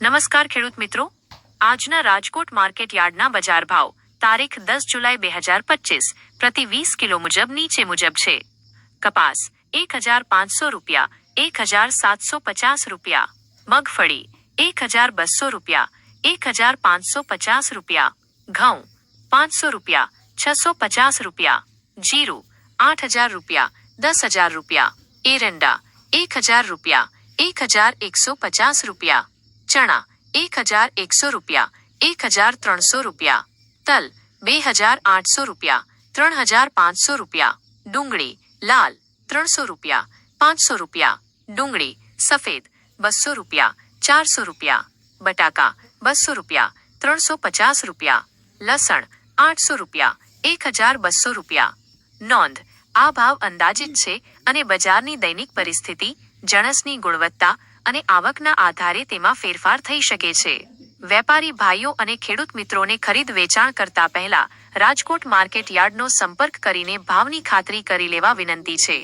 નમસ્કાર ખેડૂત મિત્રો. આજના રાજકોટ માર્કેટ યાર્ડના બજાર ભાવ, તારીખ દસ જુલાઈ બે હજાર પચીસ. પ્રતિ વીસ કિલો મુજબ નીચે મુજબ છે. કપાસ, એક હજાર પાંચસો રૂપિયા, એક હજાર સાતસો પચાસ રૂપિયા. મગફળી, એક હજાર બસો રૂપિયા, એક હજાર પાંચસો પચાસ રૂપિયા. ઘઉં, પાંચસો રૂપિયા, છસો પચાસ રૂપિયા. જીરું, આઠ હજાર રૂપિયા, દસ હજાર રૂપિયા. એરંડા, એક હજાર રૂપિયા, એક હજાર એકસો પચાસ રૂપિયા. ચણા, એક હજાર એકસો રૂપિયા, એક હજાર ત્રણસો રૂપિયા, તલ, બે હજાર આઠસો રૂપિયા, ત્રણ હજાર પાંચસો રૂપિયા, ડુંગળી, લાલ, ત્રણસો રૂપિયા, પાંચસો રૂપિયા, ડુંગળી, સફેદ, બસો રૂપિયા, ચારસો રૂપિયા, બટાકા, બસો રૂપિયા, ત્રણસો પચાસ રૂપિયા, લસણ, આઠસો રૂપિયા, એક હજાર બસો રૂપિયા. નોંધ, આ ભાવ અંદાજિત છે અને બજારની દૈનિક પરિસ્થિતિ, જણસની ગુણવત્તા અને આવકના આધારે તેમાં ફેરફાર થઈ શકે છે. વેપારી ભાઈઓ અને ખેડૂત મિત્રોને ખરીદ વેચાણ કરતા પહેલા રાજકોટ માર્કેટ યાર્ડનો સંપર્ક કરીને ભાવની ખાતરી કરી લેવા વિનંતી છે.